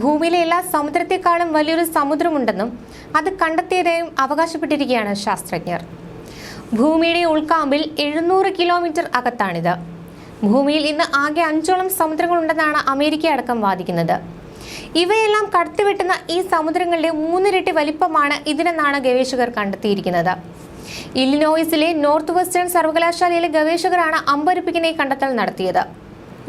ഭൂമിയിലെ എല്ലാ സമുദ്രത്തെക്കാളും വലിയൊരു സമുദ്രമുണ്ടെന്നും അത് കണ്ടെത്തിയതായും അവകാശപ്പെട്ടിരിക്കുകയാണ് ശാസ്ത്രജ്ഞർ. ഭൂമിയുടെ ഉൾക്കാമ്പിൽ എഴുന്നൂറ് കിലോമീറ്റർ അകത്താണിത്. ഭൂമിയിൽ ഇന്ന് ആകെ അഞ്ചോളം സമുദ്രങ്ങളുണ്ടെന്നാണ് അമേരിക്ക അടക്കം വാദിക്കുന്നത്. ഇവയെല്ലാം കടത്തിവെട്ടുന്ന ഈ സമുദ്രങ്ങളുടെ മൂന്നിരട്ടി വലിപ്പമാണ് ഇതിനെന്നാണ് ഗവേഷകർ കണ്ടെത്തിയിരിക്കുന്നത്. ഇല്ലിനോയിസിലെ നോർത്ത് വെസ്റ്റേൺ സർവകലാശാലയിലെ ഗവേഷകരാണ് അമ്പരിപ്പിക്കുന്ന ഈ കണ്ടെത്തൽ നടത്തിയത്.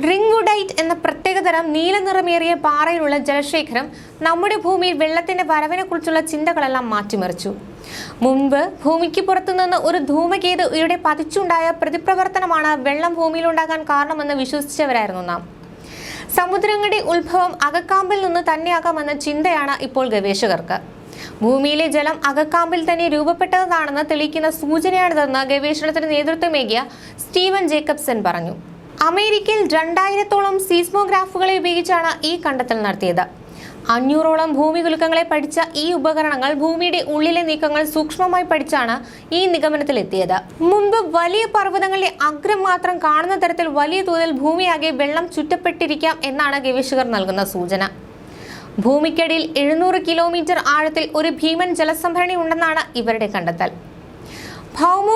റിംഗുഡൈറ്റ് എന്ന പ്രത്യേകതരം നീല നിറമേറിയ പാറയിലുള്ള ജലശേഖരം നമ്മുടെ ഭൂമിയിൽ വെള്ളത്തിന്റെ വരവിനെക്കുറിച്ചുള്ള ചിന്തകളെല്ലാം മാറ്റിമറിച്ചു. മുൻപ് ഭൂമിക്ക് പുറത്തുനിന്ന് ഒരു ധൂമകേത് ഇവിടെ പതിച്ചുണ്ടായ പ്രതിപ്രവർത്തനമാണ് വെള്ളം ഭൂമിയിലുണ്ടാകാൻ കാരണമെന്ന് വിശ്വസിച്ചവരായിരുന്നു നാം. സമുദ്രങ്ങളുടെ ഉത്ഭവം അകക്കാമ്പിൽ നിന്ന് തന്നെയാകാമെന്ന ചിന്തയാണ് ഇപ്പോൾ ഗവേഷകർക്ക്. ഭൂമിയിലെ ജലം അകക്കാമ്പിൽ തന്നെ രൂപപ്പെട്ടതാണെന്ന് തെളിയിക്കുന്ന സൂചനയാണിതെന്ന് ഗവേഷണത്തിന് നേതൃത്വമേകിയ സ്റ്റീവൻ ജേക്കബ്സൺ പറഞ്ഞു. അമേരിക്കയിൽ രണ്ടായിരത്തോളം സീസ്മോഗ്രാഫുകളെ ഉപയോഗിച്ചാണ് ഈ കണ്ടെത്തൽ നടത്തിയത്. അഞ്ഞൂറോളം ഭൂമി കുലുക്കങ്ങളെ പഠിച്ച ഈ ഉപകരണങ്ങൾ ഭൂമിയുടെ ഉള്ളിലെ നീക്കങ്ങൾ സൂക്ഷ്മമായി പഠിച്ചാണ് ഈ നിഗമനത്തിലെത്തിയത്. മുമ്പ് വലിയ പർവതങ്ങളിലെ അഗ്രം മാത്രം കാണുന്ന തരത്തിൽ വലിയ തോതിൽ ഭൂമിയാകെ വെള്ളം ചുറ്റപ്പെട്ടിരിക്കാം എന്നാണ് ഗവേഷകർ നൽകുന്ന സൂചന. ഭൂമിക്കടിയിൽ എഴുന്നൂറ് കിലോമീറ്റർ ആഴത്തിൽ ഒരു ഭീമൻ ജലസംഭരണി ഉണ്ടെന്നാണ് ഇവരുടെ കണ്ടെത്തൽ.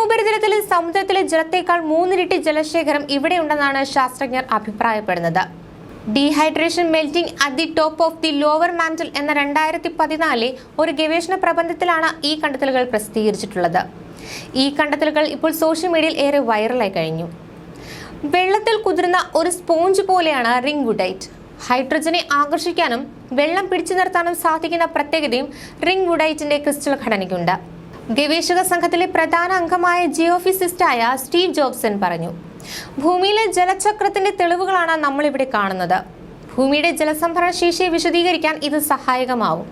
ഭൗമോപരിതലത്തിലെ സമുദ്രത്തിലെ ജലത്തേക്കാൾ മൂന്നിരട്ടി ജലശേഖരം ഇവിടെയുണ്ടെന്നാണ് ശാസ്ത്രജ്ഞർ അഭിപ്രായപ്പെടുന്നത്. Dehydration melting at the top of the lower mantle എന്ന രണ്ടായിരത്തി പതിനാലിലെ ഒരു ഗവേഷണ പ്രബന്ധത്തിലാണ് ഈ കണ്ടെത്തലുകൾ പ്രസിദ്ധീകരിച്ചിട്ടുള്ളത്. ഈ കണ്ടെത്തലുകൾ ഇപ്പോൾ സോഷ്യൽ മീഡിയയിൽ ഏറെ വൈറലായി കഴിഞ്ഞു. വെള്ളത്തിൽ കുതിരുന്ന ഒരു സ്പോഞ്ച് പോലെയാണ് റിംഗ് വുഡൈറ്റ് ഹൈഡ്രജനെ ആകർഷിക്കാനും വെള്ളം പിടിച്ചു നിർത്താനും സാധിക്കുന്ന പ്രത്യേകതയും റിംഗ് വുഡൈറ്റിന്റെ ക്രിസ്റ്റൽ ഘടനയ്ക്കുണ്ട്. ഗവേഷക സംഘത്തിലെ പ്രധാന അംഗമായ ജിയോഫിസിസ്റ്റായ സ്റ്റീവ് ജോബ്സൺ പറഞ്ഞു ഭൂമിയിലെ ജലചക്രത്തിന്റെ തെളിവുകളാണ് നമ്മൾ ഇവിടെ കാണുന്നത്. ഭൂമിയുടെ ജലസംഭരണ ശേഷിയെ വിശദീകരിക്കാൻ ഇത് സഹായകമാവും.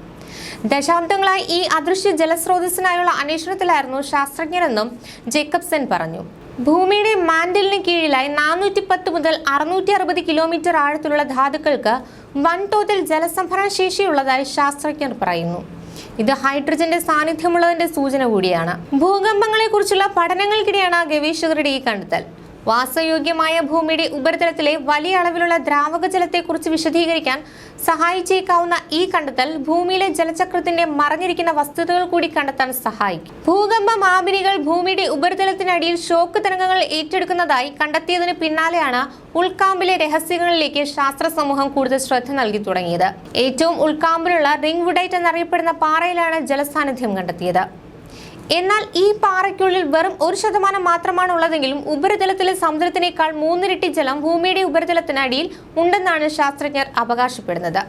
ദശാബ്ദങ്ങളായി ഈ അദൃശ്യ ജലസ്രോതസ്സിനായുള്ള അന്വേഷണത്തിലായിരുന്നു ശാസ്ത്രജ്ഞരെന്നും ജേക്കബ്സൺ പറഞ്ഞു. ഭൂമിയുടെ മാൻഡലിന് കീഴിലായി നാനൂറ്റി പത്ത് മുതൽ അറുന്നൂറ്റി അറുപത് കിലോമീറ്റർ ആഴത്തിലുള്ള ധാതുക്കൾക്ക് വൻതോതിൽ ജലസംഭരണ ശേഷിയുള്ളതായി ശാസ്ത്രജ്ഞർ പറയുന്നു. ഇത് ഹൈഡ്രജന്റെ സാന്നിധ്യമുള്ളതിന്റെ സൂചന കൂടിയാണ്. ഭൂകമ്പങ്ങളെ കുറിച്ചുള്ള പഠനങ്ങൾക്കിടെയാണ് ഗവേഷകരുടെ ഈ കണ്ടെത്തൽ. വാസയോഗ്യമായ ഭൂമിയുടെ ഉപരിതലത്തിലെ വലിയ അളവിലുള്ള ദ്രാവക ജലത്തെക്കുറിച്ച് വിശദീകരിക്കാൻ സഹായിച്ചേക്കാവുന്ന ഈ കണ്ടെത്തൽ ഭൂമിയിലെ ജലചക്രത്തിന്റെ മറഞ്ഞിരിക്കുന്ന വസ്തുതകൾ കൂടി കണ്ടെത്താൻ സഹായിക്കും. ഭൂകമ്പ മാപിനികൾ ഭൂമിയുടെ ഉപരിതലത്തിനടിയിൽ ഷോക്ക് തരംഗങ്ങൾ ഏറ്റെടുക്കുന്നതായി കണ്ടെത്തിയതിന് പിന്നാലെയാണ് ഉൾക്കാമ്പിലെ രഹസ്യങ്ങളിലേക്ക് ശാസ്ത്ര സമൂഹം കൂടുതൽ ശ്രദ്ധ നൽകി തുടങ്ങിയത്. ഏറ്റവും ഉൾക്കാമ്പിലുള്ള റിംഗ് വുഡൈറ്റ് എന്നറിയപ്പെടുന്ന പാറയിലാണ് ജലസാന്നിധ്യം കണ്ടെത്തിയത്. എന്നാൽ ഈ പാറയ്ക്കുള്ളിൽ വെറും ഒരു ശതമാനം മാത്രമാണ് ഉള്ളതെങ്കിലും ഉപരിതലത്തിലെ സമുദ്രത്തിനേക്കാൾ മൂന്നിരട്ടി ജലം ഭൂമിയുടെ ഉപരിതലത്തിനടിയിൽ ഉണ്ടെന്നാണ് ശാസ്ത്രജ്ഞർ അവകാശപ്പെടുന്നത്.